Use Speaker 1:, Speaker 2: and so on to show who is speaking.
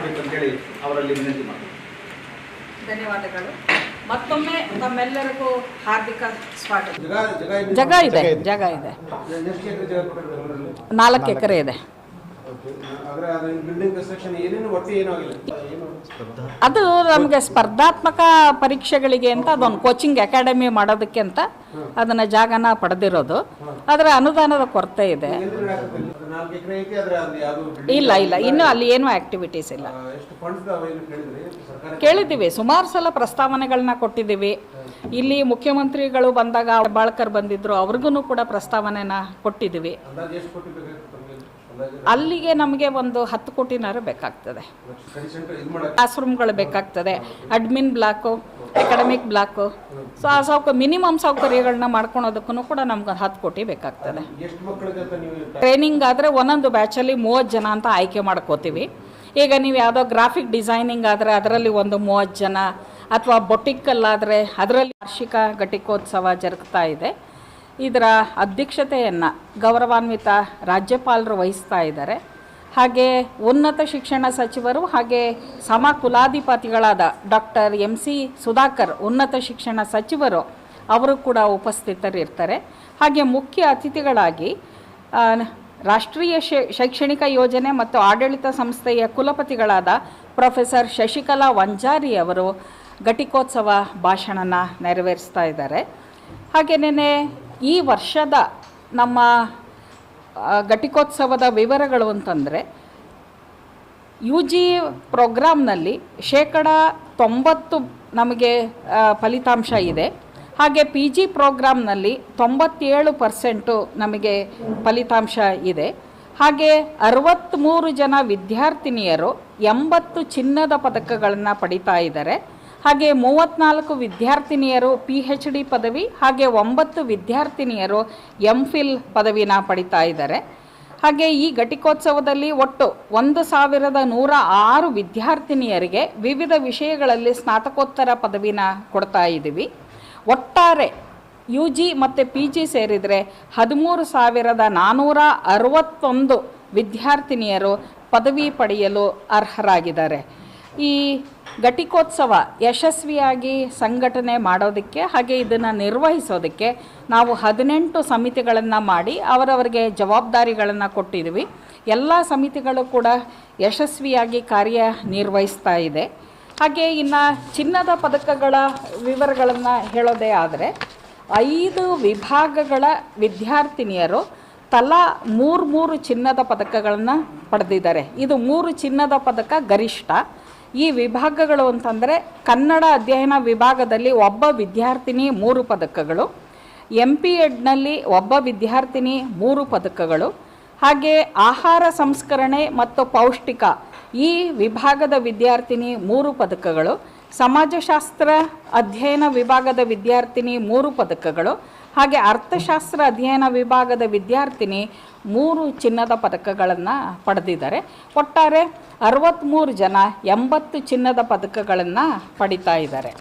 Speaker 1: ಮಾಡಬೇಕಂತೇಳಿ ಅವರಲ್ಲಿ ವಿನಂತಿ ಮಾಡ್ತೀನಿ.
Speaker 2: ಧನ್ಯವಾದಗಳು. ಮತ್ತೊಮ್ಮೆ ತಮ್ಮೆಲ್ಲರಿಗೂ ಹಾರ್ದಿಕ ಸ್ವಾಗತ.
Speaker 1: ಜಗ
Speaker 2: ಇದೆ. ಜಾಗ ಇದೆ ನಾಲ್ಕು ಎಕರೆ ಇದೆ.
Speaker 1: ಅದು
Speaker 2: ನಮಗೆ ಸ್ಪರ್ಧಾತ್ಮಕ ಪರೀಕ್ಷೆಗಳಿಗೆ ಅಂತ ಅದೊಂದು ಕೋಚಿಂಗ್ ಅಕಾಡೆಮಿ ಮಾಡೋದಕ್ಕೆ ಅಂತ ಅದನ್ನ ಜಾಗನ ಪಡೆದಿರೋದು. ಅದರ ಅನುದಾನದ ಕೊರತೆ ಇದೆ. ಇಲ್ಲ ಇಲ್ಲ. ಇನ್ನೂ ಅಲ್ಲಿ ಏನೂ ಆಕ್ಟಿವಿಟೀಸ್ ಇಲ್ಲ. ಕೇಳಿದ್ದೀವಿ. ಸುಮಾರು ಸಲ ಪ್ರಸ್ತಾವನೆಗಳನ್ನ ಕೊಟ್ಟಿದ್ದೀವಿ. ಇಲ್ಲಿ ಮುಖ್ಯಮಂತ್ರಿಗಳು ಬಂದಾಗ ಬಾಳ್ಕರ್ ಬಂದಿದ್ರು ಅವ್ರಿಗೂ ಕೂಡ ಪ್ರಸ್ತಾವನೆನ ಕೊಟ್ಟಿದ್ದೀವಿ. ಅಲ್ಲಿಗೆ ನಮಗೆ ಒಂದು ಹತ್ತು ಕೋಟಿನಾರು ಬೇಕಾಗ್ತದೆ. ಕ್ಲಾಸ್ ರೂಮ್ಗಳು ಬೇಕಾಗ್ತದೆ. Admin block academic block so ಆ ಸೌಕ ಮಿನಿಮಮ್ ಸೌಕರ್ಯಗಳನ್ನ ಮಾಡ್ಕೊಳೋದಕ್ಕೂ ಕೂಡ ನಮ್ಗೆ ಹತ್ತು ಕೋಟಿ ಬೇಕಾಗ್ತದೆ. ಟ್ರೈನಿಂಗ್ ಆದರೆ ಒಂದೊಂದು ಬ್ಯಾಚಲ್ಲಿ ಮೂವತ್ತು ಜನ ಅಂತ ಆಯ್ಕೆ ಮಾಡ್ಕೋತೀವಿ. ಈಗ ನೀವು ಯಾವುದೋ ಗ್ರಾಫಿಕ್ ಡಿಸೈನಿಂಗ್ ಆದರೆ ಅದರಲ್ಲಿ ಒಂದು ಮೂವತ್ತು ಜನ ಅಥವಾ ಬೊಟಿಕ್ಕಲ್ಲಾದರೆ ಅದರಲ್ಲಿ ವಾರ್ಷಿಕ ಘಟಿಕೋತ್ಸವ ಜರುಗ್ತಾ ಇದೆ. ಇದರ ಅಧ್ಯಕ್ಷತೆಯನ್ನು ಗೌರವಾನ್ವಿತ ರಾಜ್ಯಪಾಲರು ವಹಿಸ್ತಾ ಇದ್ದಾರೆ. ಹಾಗೆ ಉನ್ನತ ಶಿಕ್ಷಣ ಸಚಿವರು ಹಾಗೆ ಸಮ ಕುಲಾಧಿಪತಿಗಳಾದ ಡಾಕ್ಟರ್ ಎಂ ಸಿ ಸುಧಾಕರ್, ಉನ್ನತ ಶಿಕ್ಷಣ ಸಚಿವರು ಅವರು ಕೂಡ ಉಪಸ್ಥಿತರಿರ್ತಾರೆ. ಹಾಗೆ ಮುಖ್ಯ ಅತಿಥಿಗಳಾಗಿ ರಾಷ್ಟ್ರೀಯ ಶೈಕ್ಷಣಿಕ ಯೋಜನೆ ಮತ್ತು ಆಡಳಿತ ಸಂಸ್ಥೆಯ ಕುಲಪತಿಗಳಾದ ಪ್ರೊಫೆಸರ್ ಶಶಿಕಲಾ ವಂಜಾರಿ ಅವರು ಘಟಿಕೋತ್ಸವ ಭಾಷಣನ ನೆರವೇರಿಸ್ತಾ ಇದ್ದಾರೆ. ಹಾಗೆಯೇ ಈ ವರ್ಷದ ನಮ್ಮ ಘಟಿಕೋತ್ಸವದ ವಿವರಗಳು ಅಂತಂದರೆ ಯು ಜಿ ಪ್ರೋಗ್ರಾಮ್ನಲ್ಲಿ ಶೇಕಡ ತೊಂಬತ್ತು ನಮಗೆ ಫಲಿತಾಂಶ ಇದೆ. ಹಾಗೆ ಪಿ ಜಿ ಪ್ರೋಗ್ರಾಮ್ನಲ್ಲಿ ತೊಂಬತ್ತೇಳು ಪರ್ಸೆಂಟು ನಮಗೆ ಫಲಿತಾಂಶ ಇದೆ. ಹಾಗೆ ಅರವತ್ತ್ಮೂರು ಜನ ವಿದ್ಯಾರ್ಥಿನಿಯರು ಎಂಬತ್ತು ಚಿನ್ನದ ಪದಕಗಳನ್ನು ಪಡಿತಾ ಇದ್ದಾರೆ. ಹಾಗೆ ಮೂವತ್ತ್ನಾಲ್ಕು ವಿದ್ಯಾರ್ಥಿನಿಯರು ಪಿ ಹೆಚ್ ಡಿ ಪದವಿ ಹಾಗೆ ಒಂಬತ್ತು ವಿದ್ಯಾರ್ಥಿನಿಯರು ಎಂ ಫಿಲ್ ಪದವಿನ ಪಡಿತಾ ಇದ್ದಾರೆ. ಹಾಗೆ ಈ ಘಟಿಕೋತ್ಸವದಲ್ಲಿ ಒಟ್ಟು ಒಂದು ಸಾವಿರದ ನೂರ ಆರು ವಿದ್ಯಾರ್ಥಿನಿಯರಿಗೆ ವಿವಿಧ ವಿಷಯಗಳಲ್ಲಿ ಸ್ನಾತಕೋತ್ತರ ಪದವಿನ ಕೊಡ್ತಾ ಇದ್ದೀವಿ. ಒಟ್ಟಾರೆ ಯು ಜಿ ಮತ್ತು ಪಿ ಜಿ ಸೇರಿದರೆ ಹದಿಮೂರು ಸಾವಿರದ ನಾನ್ನೂರ ಅರವತ್ತೊಂದು ವಿದ್ಯಾರ್ಥಿನಿಯರು ಪದವಿ ಪಡೆಯಲು ಅರ್ಹರಾಗಿದ್ದಾರೆ. ಈ ಘಟಿಕೋತ್ಸವ ಯಶಸ್ವಿಯಾಗಿ ಸಂಘಟನೆ ಮಾಡೋದಕ್ಕೆ, ಹಾಗೆ ಇದನ್ನು ನಿರ್ವಹಿಸೋದಕ್ಕೆ ನಾವು ಹದಿನೆಂಟು ಸಮಿತಿಗಳನ್ನು ಮಾಡಿ ಅವರವರಿಗೆ ಜವಾಬ್ದಾರಿಗಳನ್ನು ಕೊಟ್ಟಿದ್ವಿ. ಎಲ್ಲ ಸಮಿತಿಗಳು ಕೂಡ ಯಶಸ್ವಿಯಾಗಿ ಕಾರ್ಯ ನಿರ್ವಹಿಸ್ತಾ ಇದೆ. ಹಾಗೆ ಇನ್ನು ಚಿನ್ನದ ಪದಕಗಳ ವಿವರಗಳನ್ನು ಹೇಳೋದೇ ಆದರೆ, ಐದು ವಿಭಾಗಗಳ ವಿದ್ಯಾರ್ಥಿನಿಯರು ತಲಾ ಮೂರು ಮೂರು ಚಿನ್ನದ ಪದಕಗಳನ್ನು ಪಡೆದಿದ್ದಾರೆ. ಇದು ಮೂರು ಚಿನ್ನದ ಪದಕ ಗರಿಷ್ಠ. ಈ ವಿಭಾಗಗಳು ಅಂತಂದರೆ ಕನ್ನಡ ಅಧ್ಯಯನ ವಿಭಾಗದಲ್ಲಿ ಒಬ್ಬ ವಿದ್ಯಾರ್ಥಿನಿ ಮೂರು ಪದಕಗಳು ಎಂ ಪಿ ಎಡ್ನಲ್ಲಿ ಒಬ್ಬ ವಿದ್ಯಾರ್ಥಿನಿ ಮೂರು ಪದಕಗಳು, ಹಾಗೆ ಆಹಾರ ಸಂಸ್ಕರಣೆ ಮತ್ತು ಪೌಷ್ಟಿಕ ಈ ವಿಭಾಗದ ವಿದ್ಯಾರ್ಥಿನಿ ಮೂರು ಪದಕಗಳು. ಸಮಾಜಶಾಸ್ತ್ರ ಅಧ್ಯಯನ ವಿಭಾಗದ ವಿದ್ಯಾರ್ಥಿನಿ ಮೂರು ಪದಕಗಳು, ಹಾಗೆ ಅರ್ಥಶಾಸ್ತ್ರ ಅಧ್ಯಯನ ವಿಭಾಗದ ವಿದ್ಯಾರ್ಥಿನಿ ಮೂರು ಚಿನ್ನದ ಪದಕಗಳನ್ನು ಪಡೆದಿದ್ದಾರೆ. ಒಟ್ಟಾರೆ ಅರವತ್ತ್ಮೂರು ಜನ ಎಂಬತ್ತು ಚಿನ್ನದ ಪದಕಗಳನ್ನು ಪಡಿತಾ ಇದ್ದಾರೆ.